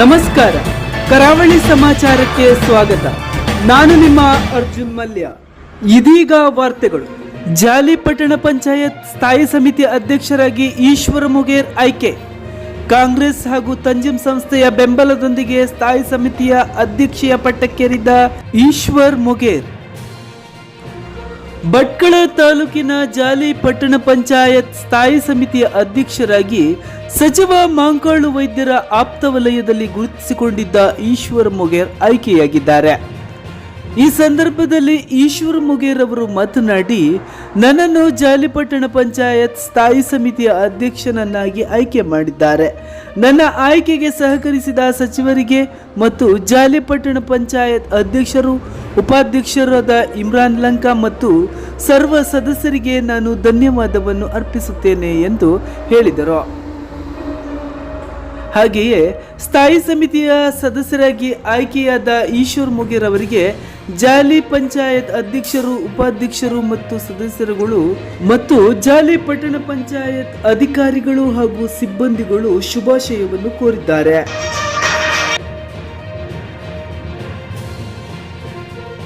ನಮಸ್ಕಾರ. ಕರಾವಳಿ ಸಮಾಚಾರಕ್ಕೆ ಸ್ವಾಗತ. ನಾನು ನಿಮ್ಮ ಅರ್ಜುನ್ ಮಲ್ಯ. ಇದೀಗ ವಾರ್ತೆಗಳು. ಜಾಲಿ ಪಟ್ಟಣ ಪಂಚಾಯತ್ ಸ್ಥಾಯಿ ಸಮಿತಿ ಅಧ್ಯಕ್ಷರಾಗಿ ಈಶ್ವರ ಮುಗೇರ್ ಆಯ್ಕೆ. ಕಾಂಗ್ರೆಸ್ ಹಾಗೂ ತಂಜಿಂ ಸಂಸ್ಥೆಯ ಬೆಂಬಲದೊಂದಿಗೆ ಸ್ಥಾಯಿ ಸಮಿತಿಯ ಅಧ್ಯಕ್ಷೀಯ ಪಟ್ಟಕ್ಕೇರಿದ್ದ ಈಶ್ವರ್ ಮುಗೇರ್. ಭಟ್ಕಳ ತಾಲೂಕಿನ ಜಾಲಿ ಪಟ್ಟಣ ಪಂಚಾಯತ್ ಸ್ಥಾಯಿ ಸಮಿತಿಯ ಅಧ್ಯಕ್ಷರಾಗಿ ಸಚಿವ ಮಾಂಕಾಳು ವೈದ್ಯರ ಆಪ್ತ ವಲಯದಲ್ಲಿ ಗುರುತಿಸಿಕೊಂಡಿದ್ದ ಈಶ್ವರ್ ಮೊಗೇರ್ ಆಯ್ಕೆಯಾಗಿದ್ದಾರೆ. ಈ ಸಂದರ್ಭದಲ್ಲಿ ಈಶ್ವರ್ ಮುಗೇರ್ ಅವರು ಮಾತನಾಡಿ, ನನ್ನನ್ನು ಜಾಲಿಪಟ್ಟಣ ಪಂಚಾಯತ್ ಸ್ಥಾಯಿ ಸಮಿತಿಯ ಅಧ್ಯಕ್ಷನನ್ನಾಗಿ ಆಯ್ಕೆ ಮಾಡಿದ್ದಾರೆ. ನನ್ನ ಆಯ್ಕೆಗೆ ಸಹಕರಿಸಿದ ಸಚಿವರಿಗೆ ಮತ್ತು ಜಾಲಿಪಟ್ಟಣ ಪಂಚಾಯತ್ ಅಧ್ಯಕ್ಷರು, ಉಪಾಧ್ಯಕ್ಷರಾದ ಇಮ್ರಾನ್ ಲಂಕಾ ಮತ್ತು ಸರ್ವ ಸದಸ್ಯರಿಗೆ ನಾನು ಧನ್ಯವಾದವನ್ನು ಅರ್ಪಿಸುತ್ತೇನೆ ಎಂದು ಹೇಳಿದರು. ಹಾಗೆಯೇ, ಸ್ಥಾಯಿ ಸಮಿತಿಯ ಸದಸ್ಯರಾಗಿ ಆಯ್ಕೆಯಾದ ಈಶ್ವರ್ ಮುಗೇರ್ ಅವರಿಗೆ ಜಾಲಿ ಪಂಚಾಯತ್ ಅಧ್ಯಕ್ಷರು, ಉಪಾಧ್ಯಕ್ಷರು ಮತ್ತು ಸದಸ್ಯರುಗಳು ಮತ್ತು ಜಾಲಿ ಪಟ್ಟಣ ಪಂಚಾಯತ್ ಅಧಿಕಾರಿಗಳು ಹಾಗೂ ಸಿಬ್ಬಂದಿಗಳು ಶುಭಾಶಯವನ್ನು ಕೋರಿದ್ದಾರೆ.